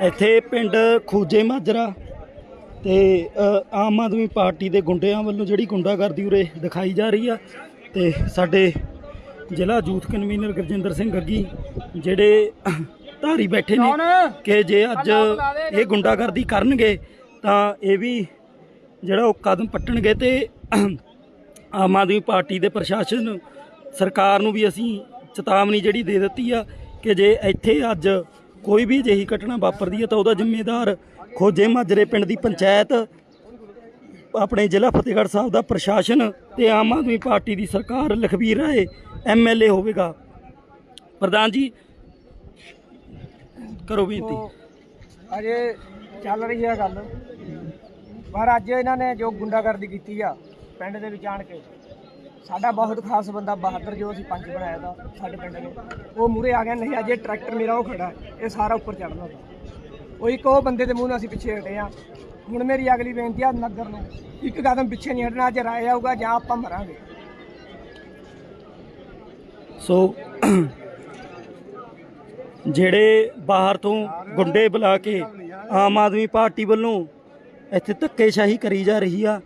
ਇੱਥੇ ਪਿੰਡ ਖੂਜੇ ਮਾਜਰਾ ਤੇ ਆਮ ਆਦਮੀ ਪਾਰਟੀ ਦੇ ਗੁੰਡਿਆਂ ਵੱਲੋਂ ਜਿਹੜੀ ਗੁੰਡਾਗਰਦੀ ਉਰੇ ਦਿਖਾਈ ਜਾ ਰਹੀ ਆ ਤੇ ਸਾਡੇ ਜ਼ਿਲ੍ਹਾ ਯੂਥ ਕਨਵੀਨਰ ਗੁਰਜਿੰਦਰ ਸਿੰਘ ਗੱਗੀ ਜਿਹੜੇ ਧਾਰੀ ਬੈਠੇ ਨੇ ਕਿ ਜੇ ਅੱਜ ਇਹ ਗੁੰਡਾਗਰਦੀ ਕਰਨਗੇ ਤਾਂ ਇਹ ਵੀ ਜਿਹੜਾ ਉਹ ਕਦਮ ਪੱਟਣਗੇ ਤੇ ਆਮ ਆਦਮੀ ਪਾਰਟੀ ਦੇ ਪ੍ਰਸ਼ਾਸਨ ਸਰਕਾਰ ਨੂੰ ਵੀ ਅਸੀਂ ਚੇਤਾਵਨੀ ਜਿਹੜੀ ਦੇ ਦਿੱਤੀ ਆ ਕਿ ਜੇ ਇੱਥੇ ਅੱਜ ਕੋਈ ਵੀ ਅਜਿਹੀ ਘਟਨਾ ਵਾਪਰਦੀ ਹੈ ਤਾਂ ਉਹਦਾ ਜ਼ਿੰਮੇਦਾਰ ਖੋਜੇ ਮਾਜਰੇ ਪਿੰਡ ਦੀ ਪੰਚਾਇਤ, ਆਪਣੇ ਜ਼ਿਲ੍ਹਾ ਫਤਿਹਗੜ੍ਹ ਸਾਹਿਬ ਦਾ ਪ੍ਰਸ਼ਾਸਨ ਤੇ ਆਮ ਆਦਮੀ ਪਾਰਟੀ ਦੀ ਸਰਕਾਰ ਲਖਬੀਰ ਰਾਏ ਐਮਐਲਏ ਹੋਵੇਗਾ। ਪ੍ਰਧਾਨ ਜੀ, ਕਰੋ ਬੇਨਤੀ। ਅਜੇ ਚੱਲ ਰਹੀ ਹੈ ਗੱਲ, ਪਰ ਅੱਜ ਇਹਨਾਂ ਨੇ ਜੋ ਗੁੰਡਾਗਰਦੀ ਕੀਤੀ ਆ, ਪਿੰਡ ਦੇ ਵਿੱਚ ਆਣ ਕੇ ਸਾਡਾ ਬਹੁਤ ਖਾਸ ਬੰਦਾ ਬਹਾਦਰ ਜੋ ਅਸੀਂ ਪੰਜ ਬਣਾਇਆ ਦਾ, ਸਾਡੇ ਪਿੰਡ ਨੂੰ ਉਹ ਮੂਰੇ ਆ ਗਿਆ, ਨਹੀਂ, ਅਜੇ ਟਰੈਕਟਰ ਮੇਰਾ ਉਹ ਖੜਾ ਇਹ ਸਾਰਾ ਉੱਪਰ ਚੜਨਾ ਦਾ ਉਹ ਇੱਕ ਉਹ ਬੰਦੇ ਦੇ ਮੂੰਹ ਨਾਲ ਅਸੀਂ ਪਿੱਛੇ ਹਟੇ ਆ ਹੁਣ ਮੇਰੀ ਅਗਲੀ ਬੇਨਤੀ ਆ, ਨਗਰ ਨੂੰ ਇੱਕ ਕਦਮ ਪਿੱਛੇ ਨਹੀਂ ਹਟਣਾ, ਜੇ ਰਾਏ ਆਊਗਾ ਜਾਂ ਆਪਾਂ ਮਰਾਂਗੇ। ਸੋ, ਜਿਹੜੇ ਬਾਹਰ ਤੋਂ ਗੁੰਡੇ ਬੁਲਾ ਕੇ ਆਮ ਆਦਮੀ ਪਾਰਟੀ ਵੱਲੋਂ ਇੱਥੇ ਧੱਕੇਸ਼ਾਹੀ ਕਰੀ ਜਾ ਰਹੀ ਆ,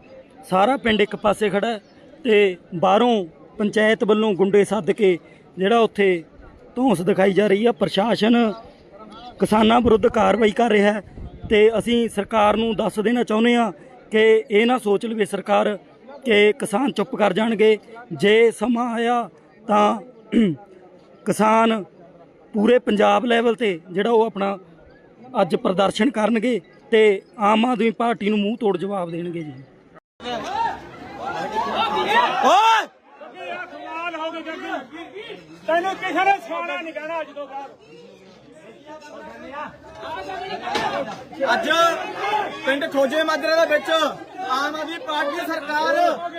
ਸਾਰਾ ਪਿੰਡ ਇੱਕ ਪਾਸੇ ਖੜਾ ਤੇ ਬਾਹਰੋਂ ਪੰਚਾਇਤ ਵੱਲੋਂ ਗੁੰਡੇ ਸੱਦ ਕੇ ਜਿਹੜਾ ਉੱਥੇ ਧੌਂਸ ਦਿਖਾਈ ਜਾ ਰਹੀ ਆ, ਪ੍ਰਸ਼ਾਸਨ ਕਿਸਾਨਾਂ ਵਿਰੁੱਧ ਕਾਰਵਾਈ ਕਰ ਰਿਹਾ ਹੈ ਤੇ ਅਸੀਂ ਸਰਕਾਰ ਨੂੰ ਦੱਸ ਦੇਣਾ ਚਾਹੁੰਦੇ ਆ ਕਿ ਇਹ ਨਾ ਸੋਚ ਲਵੇ ਸਰਕਾਰ ਕਿ ਕਿਸਾਨ ਚੁੱਪ ਕਰ ਜਾਣਗੇ। ਜੇ ਸਮਾਂ ਆਇਆ ਤਾਂ ਕਿਸਾਨ ਪੂਰੇ ਪੰਜਾਬ ਲੈਵਲ ਤੇ ਜਿਹੜਾ ਉਹ ਆਪਣਾ ਅੱਜ ਪ੍ਰਦਰਸ਼ਨ ਕਰਨਗੇ ਤੇ ਆਮ ਆਦਮੀ ਪਾਰਟੀ ਨੂੰ ਮੂੰਹ ਤੋੜ ਜਵਾਬ ਦੇਣਗੇ ਜੀ ਓਏ ਕਮਾਲ ਹੋ ਗਈ ਜੱਗੀ ਤੈਨੂੰ ਕਿਸੇ ਨੇ ਸੋਣਾ ਨਹੀਂ ਕਹਿਣਾ ਅੱਜ ਤੋਂ ਬਾਅਦ। ਅੱਜ ਪਿੰਡ ਖੋਜੇ ਮਾਜਰੇ ਦੇ ਵਿੱਚ ਆਮ ਆਦਮੀ ਪਾਰਟੀ ਦੀ ਸਰਕਾਰ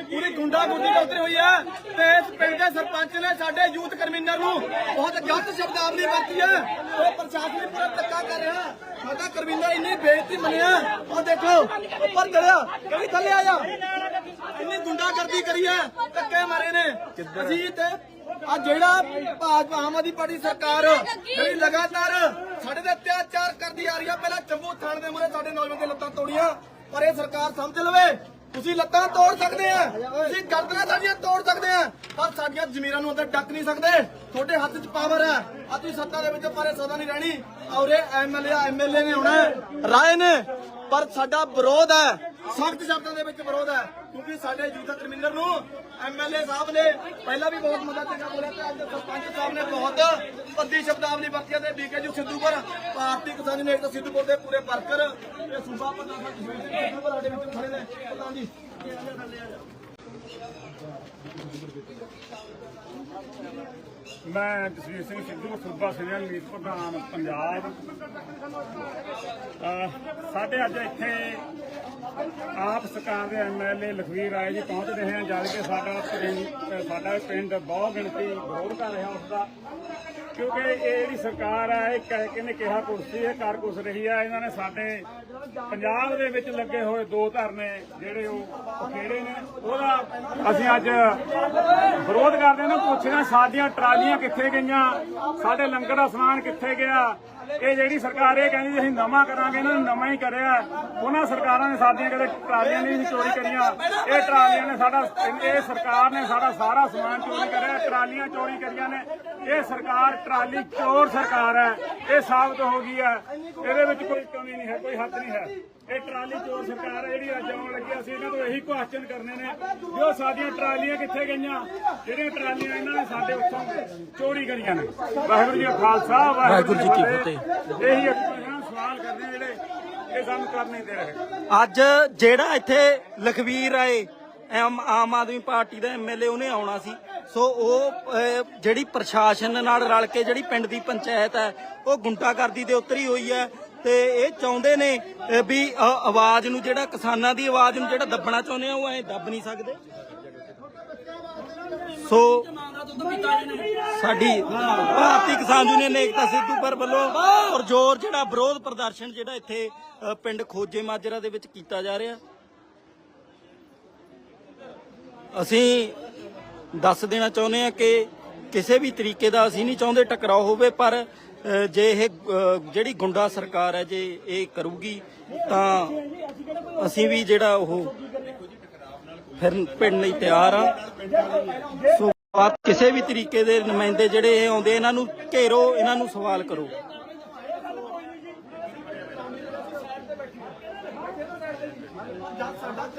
ਪੂਰੀ ਗੁੰਡਾਗਰਦੀ ਉਤਰੀ ਹੋਈ ਹੈ ਤੇ ਇਸ ਪਿੰਡ ਦੇ ਸਰਪੰਚ ਨੇ ਸਾਡੇ ਯੂਥ ਕਨਵੀਨਰ ਨੂੰ ਬਹੁਤ ਗਲਤ ਸ਼ਬਦਾਵਲੀ ਵਰਤੀ ਹੈ। ਉਹ ਪ੍ਰਸ਼ਾਸਨ ਪੂਰਾ ਧੱਕਾ ਕਰ ਰਿਹਾ ਸਾਡਾ ਕਨਵੀਨਰ ਇੰਨੀ ਬੇਇੱਜ਼ਤੀ ਮੰਨਿਆ। ਉਹ ਦੇਖੋ, ਉੱਪਰ ਚੜਿਆ ਕਹਿੰਦੀ ਥੱਲੇ ਆਇਆ। ਇੰਨੀ ਗੁੰਡਾਗਰਦੀ ਕਰੀ ਹੈ, ਧੱਕੇ ਮਾਰੇ ਨੇ। ਅਸੀਂ ਤੇ ਆ ਜਿਹੜਾ ਭਾਜਪਾ ਆਮ ਆਦਮੀ ਪਾਰਟੀ ਸਰਕਾਰ ਜਿਹੜੀ ਲਗਾਤਾਰ ਸਾਡੇ ਤੇ ਅਤਿਆਚਾਰ ਕਰਦੀ ਆ ਰਹੀ ਆ, ਪਹਿਲਾਂ ਜੰਮੂ ਥਾਣੇ ਦੇ ਮੂਹਰੇ ਸਾਡੇ ਨੌਜਵਾਨ ਦੀਆਂ ਲੱਤਾਂ ਤੋੜੀਆਂ, ਪਰ ਇਹ ਸਰਕਾਰ ਸਮਝ ਲਵੇ, ਤੁਸੀਂ ਲੱਤਾਂ ਤੋੜ ਸਕਦੇ ਆ, ਤੁਸੀਂ ਗਰਦਨਾਂ ਸਾਡੀਆਂ ਤੋੜ ਸਕਦੇ ਆ, ਪਰ ਸਾਡੀਆਂ ਜ਼ਮੀਰਾਂ ਨੂੰ ਅੰਦਰ ਡੱਕ ਨਹੀਂ ਸਕਦੇ, ਤੁਹਾਡੇ ਹੱਥ 'ਚ ਪਾਵਰ ਹੈ ਆ ਤੁਸੀਂ ਸੱਤਾ ਦੇ ਵਿੱਚ ਪਾਰੇ ਸਦਾ ਨਹੀਂ ਰਹਿਣੀ, ਔਰੇ ਐਮਐਲਏ ਐਮਐਲਏ ਨੇ ਆਉਣਾ ਰਾਏ ਨੇ, ਪਰ ਸਾਡਾ ਵਿਰੋਧ ਹੈ, ਸਖਤ ਸ਼ਬਦਾਂ ਦੇ ਵਿੱਚ ਵਿਰੋਧ ਹੈ, ਕਿਉਂਕਿ ਸਾਡੇ ਯੂਥ ਕਨਵੀਨਰ ਨੂੰ ਐਮਐਲਏ ਸਾਹਿਬ ਨੇ ਪਹਿਲਾਂ ਵੀ ਬਹੁਤ ਮਦਦ ਚੰਗਾ ਬੋਲਿਆ ਤੇ ਅੱਜ ਸਰਪੰਚ ਸਾਹਿਬ ਨੇ ਬਹੁਤ ਭੱਦੀ ਸ਼ਬਦਾਵਲੀ ਵਰਤੀਆਂ ਤੇ ਬੀਕੇਯੂ ਸਿੱਧੂਪੁਰ, ਭਾਰਤੀ ਕਿਸਾਨ ਨੇ ਸਿੱਧੂਪੁਰ ਦੇ ਪੂਰੇ ਵਰਕਰ ਤੇ ਸੂਬਾ ਪ੍ਰਧਾਨ ਸਿੱਧੂਪੁਰ ਸਾਡੇ ਵਿੱਚ ਖੜੇ ਨੇ ਪ੍ਰਧਾਨ ਜੀ। ਮੈਂ ਜਸਵੀਰ ਸਿੰਘ ਸਿੱਧੂ, ਸੂਬਾ ਸੀਨੀਅਰ ਮੀਤ ਪ੍ਰਧਾਨ ਪੰਜਾਬ। ਸਾਡੇ ਅੱਜ ਇੱਥੇ ਆਪ ਸਰਕਾਰ ਦੇ ਐਮਐਲਏ ਲਖਵੀਰ ਰਾਏ ਜੀ ਪਹੁੰਚ ਰਹੇ ਹਨ ਜਦ ਕਿ ਸਾਡਾ ਪਿੰਡ ਸਾਡਾ ਪਿੰਡ ਬਹੁਤ ਗਿਣਤੀ ਵਿਰੋਧ ਕਰ ਰਿਹਾ ਉਸ ਦਾ ਕਿਉਂਕਿ ਇਹ ਜਿਹੜੀ ਸਰਕਾਰ ਹੈ ਇਹ ਕਹਿ ਕੇ ਨੇ ਕਿਹਾ ਕੁਰਸੀ, ਇਹ ਕਰ ਕੁਸ ਰਹੀ ਹੈ ਇਹਨਾਂ ਨੇ ਸਾਡੇ ਪੰਜਾਬ ਦੇ ਵਿੱਚ ਲੱਗੇ ਹੋਏ ਦੋ ਧਰਨੇ ਜਿਹੜੇ ਉਹ ਖੇੜੇ ਨੇ। ਉਹਦਾ ਅਸੀਂ ਅੱਜ ਵਿਰੋਧ ਕਰਦੇ ਨੇ ਪੁੱਛਣਾ ਸਾਡੀਆਂ ਟਰਾਲੀਆਂ ਕਿੱਥੇ ਗਈਆਂ? ਸਾਡੇ ਲੰਗਰ ਦਾ ਸਮਾਨ ਕਿੱਥੇ ਗਿਆ? ਇਹ ਜਿਹੜੀ ਸਰਕਾਰ ਇਹ ਕਹਿੰਦੀ ਅਸੀਂ ਨਵਾਂ ਕਰਾਂਗੇ, ਇਹਨਾਂ ਨੇ ਨਵਾਂ ਹੀ ਕਰਿਆ। ਉਹਨਾਂ ਸਰਕਾਰਾਂ ਨੇ ਸਾਡੀਆਂ ਕਦੇ ਟਰਾਲੀਆਂ ਨਹੀਂ ਚੋਰੀ ਕਰੀਆਂ। ਇਹ ਟਰਾਲੀਆਂ ਨੇ ਸਾਡਾ, ਇਹ ਸਰਕਾਰ ਨੇ ਸਾਡਾ ਸਾਰਾ ਸਮਾਨ ਚੋਰੀ ਕਰਿਆ, ਟਰਾਲੀਆਂ ਚੋਰੀ ਕਰੀਆਂ ਨੇ। ਇਹ ਸਰਕਾਰ ਟਰਾਲੀ ਚੋਰ ਸਰਕਾਰ ਹੈ ਇਹ ਸਾਬਤ ਹੋ ਗਈ ਹੈ। ਇਹਦੇ ਵਿੱਚ ਕੋਈ ਕਮੀ ਨਹੀਂ ਹੈ ਕੋਈ ਹੱਦ ਨਹੀਂ ਹੈ। ਇਹ ਟਰਾਲੀ ਚੋਰ ਸਰਕਾਰ ਹੈ ਜਿਹੜੀ ਅੱਜ ਆਉਣ ਲੱਗੀ ਅਸੀਂ ਇਹਨਾਂ ਤੋਂ ਇਹੀ ਕੁਐਸਚਨ ਕਰਨੇ ਨੇ ਜੋ ਸਾਡੀਆਂ ਟਰਾਲੀਆਂ ਕਿੱਥੇ ਗਈਆਂ? ਜਿਹੜੀਆਂ ਟਰਾਲੀਆਂ ਇਹਨਾਂ ਨੇ ਸਾਡੇ ਉੱਥੋਂ ਚੋਰੀ ਕਰੀਆਂ ਨੇ। ਵਾਹਿਗੁਰੂ ਜੀ ਖਾਲਸਾ ਵਾਹਿਗੁਰੂ ਜੀ ਕੀ ਫਤਿਹ। ਇਹੀ ਸਵਾਲ ਕਰਦੇ ਜਿਹੜੇ ਇਹ ਸਾਨੂੰ ਕਰ ਨਹੀਂ ਦੇ ਰਹੇ। ਅੱਜ ਜਿਹੜਾ ਇੱਥੇ ਲਖਵੀਰ ਆਏ ਆਮ ਆਦਮੀ ਪਾਰਟੀ ਦਾ ਐਮਐਲਏ ਉਹਨੇ ਆਉਣਾ ਸੀ। ਸੋ ਉਹ ਜਿਹੜੀ ਪ੍ਰਸ਼ਾਸਨ ਨਾਲ ਰਲ ਕੇ ਜਿਹੜੀ ਪਿੰਡ ਦੀ ਪੰਚਾਇਤ ਹੈ, ਉਹ ਗੁੰਟਾਗਰਦੀ ਦੇ ਉਤਰੀ ਹੋਈ ਹੈ ਤੇ ਇਹ ਚਾਹੁੰਦੇ ਨੇ ਵੀ ਆਵਾਜ਼ ਨੂੰ ਜਿਹੜਾ ਕਿਸਾਨਾਂ ਦੀ ਆਵਾਜ਼ ਨੂੰ ਜਿਹੜਾ ਦੱਬਣਾ ਚਾਹੁੰਦੇ ਆ, ਉਹ ਐ ਦੱਬ ਨਹੀਂ ਸਕਦੇ। ਸੋ ਸਾਡੀ ਭਾਰਤੀ ਕਿਸਾਨ ਯੂਨੀਅਨ ਏਕਤਾ ਸਿੱਧੂਪੁਰ ਵੱਲੋਂ ਜ਼ੋਰ ਜਿਹੜਾ ਵਿਰੋਧ ਪ੍ਰਦਰਸ਼ਨ ਜਿਹੜਾ ਇੱਥੇ ਪਿੰਡ ਖੋਜੇ ਮਾਜਰਾ ਦੇ ਵਿੱਚ ਕੀਤਾ ਜਾ ਰਿਹਾ। ਅਸੀਂ ਦੱਸ ਦੇਣਾ ਚਾਹੁੰਦੇ ਹਾਂ ਕਿ ਕਿਸੇ ਵੀ ਤਰੀਕੇ ਦਾ ਅਸੀਂ ਨਹੀਂ ਚਾਹੁੰਦੇ ਟਕਰਾਅ ਹੋਵੇ, ਪਰ ਜੇ ਇਹ ਜਿਹੜੀ ਗੁੰਡਾ ਸਰਕਾਰ ਹੈ, ਜੇ ਇਹ ਕਰੂਗੀ, ਤਾਂ ਅਸੀਂ ਵੀ ਜਿਹੜਾ ਉਹ ਫਿਰ ਪਿੰਡ ਲਈ ਤਿਆਰ ਆ ਸੋ, ਬਾਤ ਕਿਸੇ ਵੀ ਤਰੀਕੇ ਦੇ ਨੁਮਾਇੰਦੇ ਜਿਹੜੇ ਇਹ ਆਉਂਦੇ, ਇਹਨਾਂ ਨੂੰ ਘੇਰੋ, ਇਹਨਾਂ ਨੂੰ ਸਵਾਲ ਕਰੋ।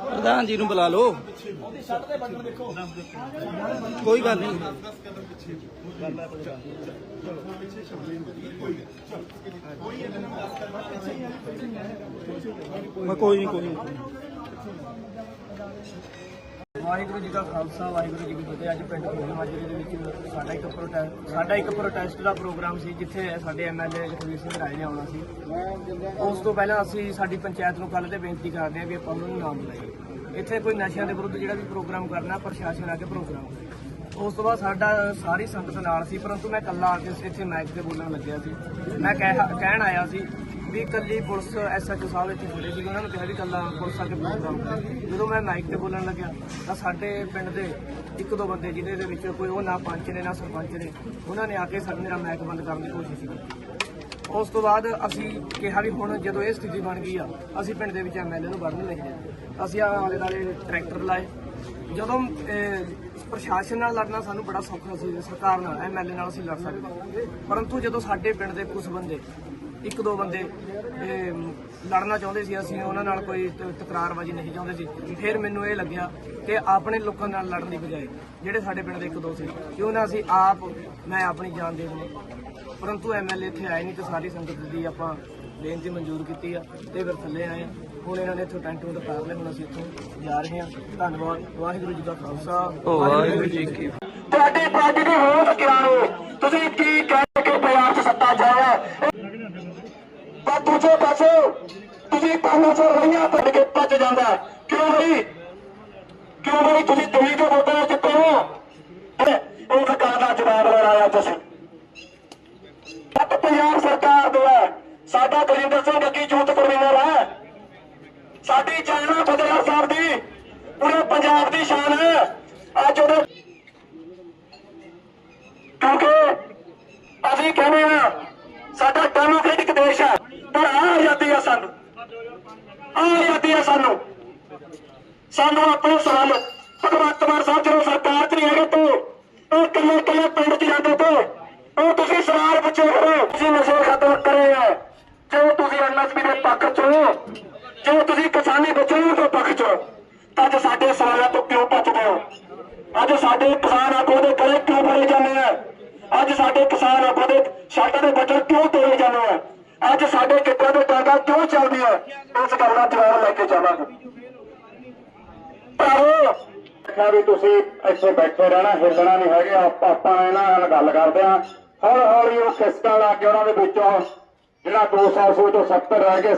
ਪ੍ਰਧਾਨ ਜੀ ਨੂੰ ਬੁਲਾ ਲਓ। ਕੋਈ ਗੱਲ ਨਹੀਂ। ਮੈਂ ਕੋਈ ਨਹੀਂ ਕੋਈ ਨਹੀਂ। ਵਾਹਿਗੁਰੂ ਜੀ ਦਾ ਖਾਲਸਾ, ਵਾਹਿਗੁਰੂ ਜੀ ਕੀ ਫਤਿਹ। ਅੱਜ ਪਿੰਡ ਖੋਲ ਮਾਜਰੇ ਦੇ ਵਿੱਚ ਸਾਡਾ ਇੱਕ ਪ੍ਰੋਟੈਸਟ ਸਾਡਾ ਇੱਕ ਪ੍ਰੋਟੈਸਟ ਦਾ ਪ੍ਰੋਗਰਾਮ ਸੀ, ਜਿੱਥੇ ਸਾਡੇ ਐਮਐਲਏ ਜਗਵੀਰ ਸਿੰਘ ਰਾਏ ਨੇ ਆਉਣਾ ਸੀ। ਉਸ ਤੋਂ ਪਹਿਲਾਂ ਅਸੀਂ ਸਾਡੀ ਪੰਚਾਇਤ ਨੂੰ ਕੱਲ ਤੇ ਬੇਨਤੀ ਕਰਦੇ ਹਾਂ ਵੀ ਆਪਾਂ ਉਹਨਾਂ ਨੂੰ ਨਾਮ ਬੁਲਾਈਏ। ਇੱਥੇ ਕੋਈ ਨਸ਼ਿਆਂ ਦੇ ਵਿਰੁੱਧ ਜਿਹੜਾ ਵੀ ਪ੍ਰੋਗਰਾਮ ਕਰਨਾ, ਪ੍ਰਸ਼ਾਸਨ ਆ ਕੇ ਪ੍ਰੋਗਰਾਮ ਕਰੇ। ਉਸ ਤੋਂ ਬਾਅਦ ਸਾਡਾ ਸਾਰੀ ਸੰਗਤ ਨਾਲ ਸੀ, ਪਰੰਤੂ ਮੈਂ ਇਕੱਲਾ ਆ ਕੇ ਇੱਥੇ ਮਾਈਕ ਤੇ ਬੋਲਣ ਲੱਗਿਆ ਸੀ। ਮੈਂ ਕਹਿ- ਕਹਿਣ ਆਇਆ ਸੀ ਵੀ ਇਕੱਲੀ ਪੁਲਿਸ ਐਸਐਚਓ ਸਾਹਿਬ ਇੱਥੇ ਖੜੇ ਸੀ ਉਹਨਾਂ ਨੂੰ ਕਿਹਾ ਵੀ ਇਕੱਲਾ ਪੁਲਿਸ ਆ ਕੇ ਪ੍ਰੋਗਰਾਮ ਕਰੇ ਜਦੋਂ ਮੈਂ ਮਾਈਕ ਤੇ ਬੋਲਣ ਲੱਗਿਆ, ਤਾਂ ਸਾਡੇ ਪਿੰਡ ਦੇ ਇੱਕ ਦੋ ਬੰਦੇ ਜਿਹਦੇ ਦੇ ਵਿੱਚ ਕੋਈ ਉਹ ਨਾ ਪੰਚ ਨੇ, ਨਾ ਸਰਪੰਚ ਨੇ, ਉਹਨਾਂ ਨੇ ਆ ਕੇ ਸਾਡੇ ਮੇਰਾ ਮਾਈਕ ਬੰਦ ਕਰਨ ਦੀ ਕੋਸ਼ਿਸ਼ ਕੀਤੀ। ਉਸ ਤੋਂ ਬਾਅਦ ਅਸੀਂ ਕਿਹਾ ਵੀ ਹੁਣ ਜਦੋਂ ਇਹ ਸਥਿਤੀ ਬਣ ਗਈ ਆ, ਅਸੀਂ ਪਿੰਡ ਦੇ ਵਿੱਚ ਐਮਐਲਏ ਨੂੰ ਵੜਨ ਨਹੀਂ ਦੇਣਾ ਅਸੀਂ ਆਲੇ ਦੁਆਲੇ ਟਰੈਕਟਰ ਲਾਏ। ਜਦੋਂ ਪ੍ਰਸ਼ਾਸਨ ਨਾਲ ਲੜਨਾ ਸਾਨੂੰ ਬੜਾ ਸੌਖਾ ਸੀ, ਸਰਕਾਰ ਨਾਲ ਐਮਐਲਏ ਨਾਲ ਅਸੀਂ ਲੜ ਸਕਦੇ ਪਰੰਤੂ ਜਦੋਂ ਸਾਡੇ ਪਿੰਡ ਦੇ ਕੁਝ ਬੰਦੇ ਇੱਕ ਦੋ ਬੰਦੇ ਇਹ, ਲੜਨਾ ਚਾਹੁੰਦੇ ਸੀ ਅਸੀਂ ਉਹਨਾਂ ਨਾਲ ਕੋਈ ਤਕਰਾਰਬਾਜ਼ੀ ਨਹੀਂ ਚਾਹੁੰਦੇ ਸੀ। ਫਿਰ ਮੈਨੂੰ ਇਹ ਲੱਗਿਆ ਕਿ ਆਪਣੇ ਲੋਕਾਂ ਨਾਲ ਲੜਨ ਦੀ ਬਜਾਏ ਜਿਹੜੇ ਸਾਡੇ ਪਿੰਡ ਦੇ ਇੱਕ ਦੋ ਸੀ ਕਿਉਂ ਨਾ ਅਸੀਂ ਆਪ ਮੈਂ ਆਪਣੀ ਜਾਨ ਦੇ ਦਵਾਂ। ਪਰੰਤੂ ਐਮਐਲਏ ਇੱਥੇ ਆਏ ਨਹੀਂ ਤੇ ਸਾਰੀ ਸੰਗਤ ਦੀ ਆਪਾਂ ਬੇਨਤੀ ਮਨਜ਼ੂਰ ਕੀਤੀ ਆ ਤੇ ਫਿਰ ਥੱਲੇ ਆਏ ਹੁਣ ਇਹਨਾਂ ਨੇ ਇੱਥੋਂ ਟੈਂਟ ਟੂਟ ਉਤਾਰ ਲਏ ਹੁਣ ਅਸੀਂ ਇੱਥੋਂ ਜਾ ਰਹੇ ਹਾਂ। ਧੰਨਵਾਦ ਵਾਹਿਗੁਰੂ ਜੀ ਦਾ ਖਾਲਸਾ। ਵਾਹਿਗੁਰੂ ਜੀ ਕੀ ਤੁਹਾਡੀ ਪਾਰਟੀ ਦੀ ਹੋਂਦ ਕਿਆ ਹੈ ਤੁਸੀਂ ਕੀ ਕਹਿ ਕੇ ਪੰਜਾਬ 'ਚ ਸੱਤਾ ਜਾਇਆ? ਪਰ ਦੂਜੇ ਪਾਸੇ। ਤੁਸੀਂ ਪੰਜ ਸੌ ਰੁਪਈਆ ਕੇ ਭੱਜ ਜਾਂਦਾ। ਕਿਉਂ ਬਈ? ਕਿਉਂ ਬਈ? ਤੁਸੀਂ ਦਿੱਲੀ ਤੋਂ ਵੋਟਾਂ ਜਿੱਤੇ ਹੋ? ਇਹ ਸਰਕਾਰ ਦਾ ਜਵਾਬ ਲੜਾਇਆ ਤੁਸੀਂ। ਸੱਤ ਪੰਜਾਬ ਸਰਕਾਰ ਦਾ ਸਾਡਾ ਗੁਰਿੰਦਰ ਸਿੰਘ ਅੱਗੀ ਜੂਤ ਕਨਵੀਨਰ ਹੈ। ਸਾਡੀ ਚਾਹਨਾ ਫਤਿਹਗੜ੍ਹ ਸਾਹਿਬ ਦੀ। ਪੂਰੇ ਪੰਜਾਬ ਦੀ ਸ਼ਾਨ ਹੈ। ਅੱਜ ਉਹਦੇ ਕਿਉਂਕਿ ਅਸੀਂ ਕਹਿੰਦੇ ਆ ਸਾਡਾ ਡੈਮੋਕ੍ਰੈਟਿਕ ਦੇਸ਼ ਆਜ਼ਾਦੀ ਆ ਸਾਨੂੰ। ਆਜ਼ਾਦੀ ਆ ਸਾਨੂੰ। ਸਾਨੂੰ ਆਪਣੇ ਸਵਾਲ। ਭਗਵੰਤ ਮਾਨ ਸਾਹਿਬ, ਜਦੋਂ ਸਰਕਾਰ 'ਚ ਨਹੀਂ ਹੈਗੇ ਤੇ, ਉਹ ਕਿੰਨੇ ਕਿੰਨੇ ਪਿੰਡ 'ਚ ਜਾਂਦੇ ਤੇ? ਉਹ ਤੁਸੀਂ ਸਵਾਲ ਪੁੱਛੋ ਕਰੋ ਤੁਸੀਂ ਨਸ਼ੇ ਖਤਮ ਕਰੇ ਆ। ਜੋ ਤੁਸੀਂ ਐਮਐਸਪੀ ਦੇ ਪੱਖ 'ਚ ਹੋ, ਜੋ ਤੁਸੀਂ ਕਿਸਾਨੀ ਬਚਾਓ ਦੇ ਪੱਖ 'ਚ ਤਾਂ ਅੱਜ ਸਾਡੇ ਸਵਾਲਾਂ ਤੋਂ ਕਿਉਂ ਭੱਜਦੇ ਹੋ? ਅੱਜ ਸਾਡੇ ਕਿਸਾਨ ਆਗੂ ਦੇ ਗਲੇ ਕਿਉਂ ਫੜੇ ਜਾਂਦੇ ਆ? ਅੱਜ ਸਾਡੇ ਕਿਸਾਨ ਆਗੂ ਦੇ ਸ਼ਰਟਾਂ ਦੇ ਬਟਨ ਕਿਉਂ ਤੋੜੇ ਜਾਂਦੇ ਆ? ਅੱਜ ਸਾਡੇ ਕਿੱਤਾਂ ਦੇ ਟਾਂਗਾ ਕਿਉਂ ਚੱਲਦੀਆਂ? ਇਸ ਗੱਲ ਦਾ ਜਵਾਬ ਲੈ ਕੇ ਜਾਵਾਂਗੇ। ਭਰਾਵੋ ਕਿਹਾ ਵੀ ਤੁਸੀਂ ਇੱਥੇ ਬੈਠੇ ਰਹਿਣਾ ਹਿੱਲਣਾ ਨਹੀਂ ਹੈਗੇ, ਆਪਾਂ ਇਹਨਾਂ ਨਾਲ ਗੱਲ ਕਰਦੇ ਆ ਹੌਲੀ ਹੌਲੀ ਉਹ ਖਿਸਕਣ ਲੱਗ ਗਏ ਉਹਨਾਂ ਦੇ ਵਿੱਚੋਂ ਜਿਹੜਾ 200 ਸੌ ਤੋਂ 70 ਰਹਿ ਗਏ